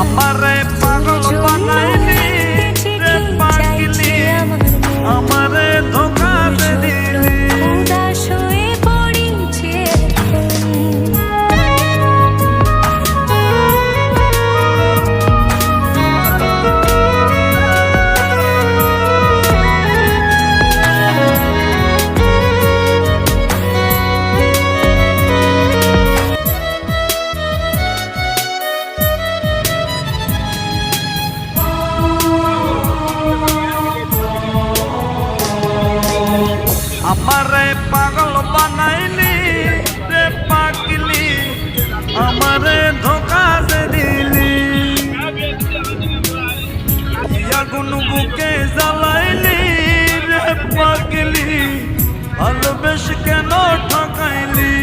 আমারে পাগল ভালোবেস কেন ঠকাইলি?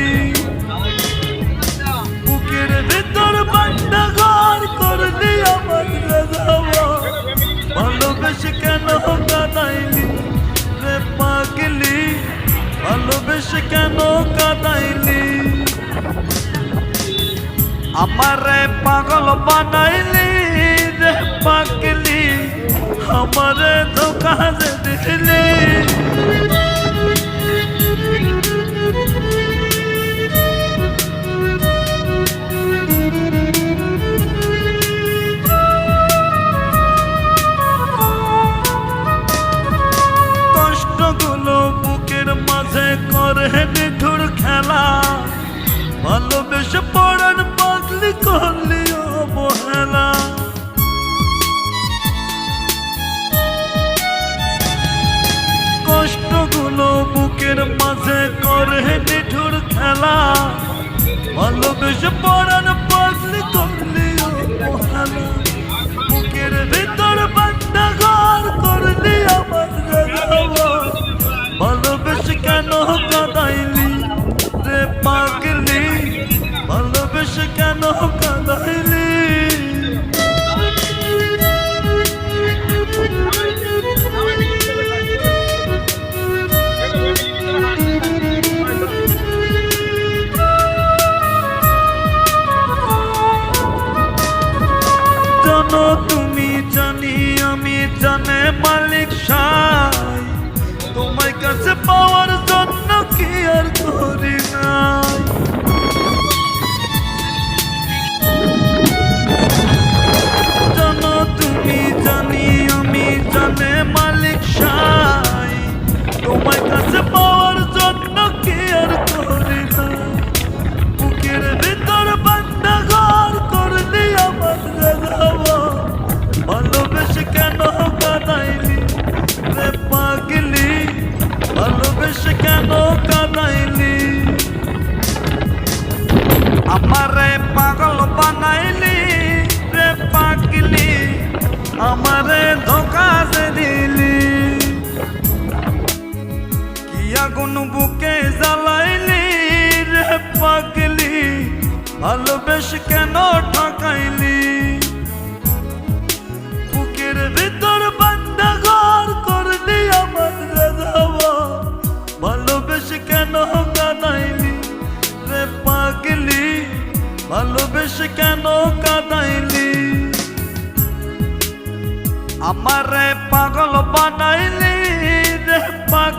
বুকের ভিতর বান্ডা ঘর করলি আমার ভালোবেস কেন কাদাইলি? রে পাগলি, ভালোবেস কেন কাদাইলি? আমারে পাগল বানাইলি রে পাগলি, আমারে ধোকা দিলি। মাঝে করে নিঠুর খেলা ভালোবেসে পড়ার পাগলি করলি অবহেলা কষ্টগুলো বুকের মাঝে করে নিঠুর খেলা ভালোবেসে পড়ার কাদাইলি তুমি জানি আমি জানে মালিক সাই। তোমার কাছে পাওয়ার জন্য কি আর করি নাই ভালোবেসে কেন কাদাইলি আমারে পাগল বানাইলি, রে পাগলি, আমারে ধোকা দিলি। কি আগুন বুকে জ্বালাইলি, রে পাগলি? ভালোবেস কেন ঠকাইলি ভালোবেস কেন কাদাইলি? আমারে পাগল বানাইলি রে পাগলি।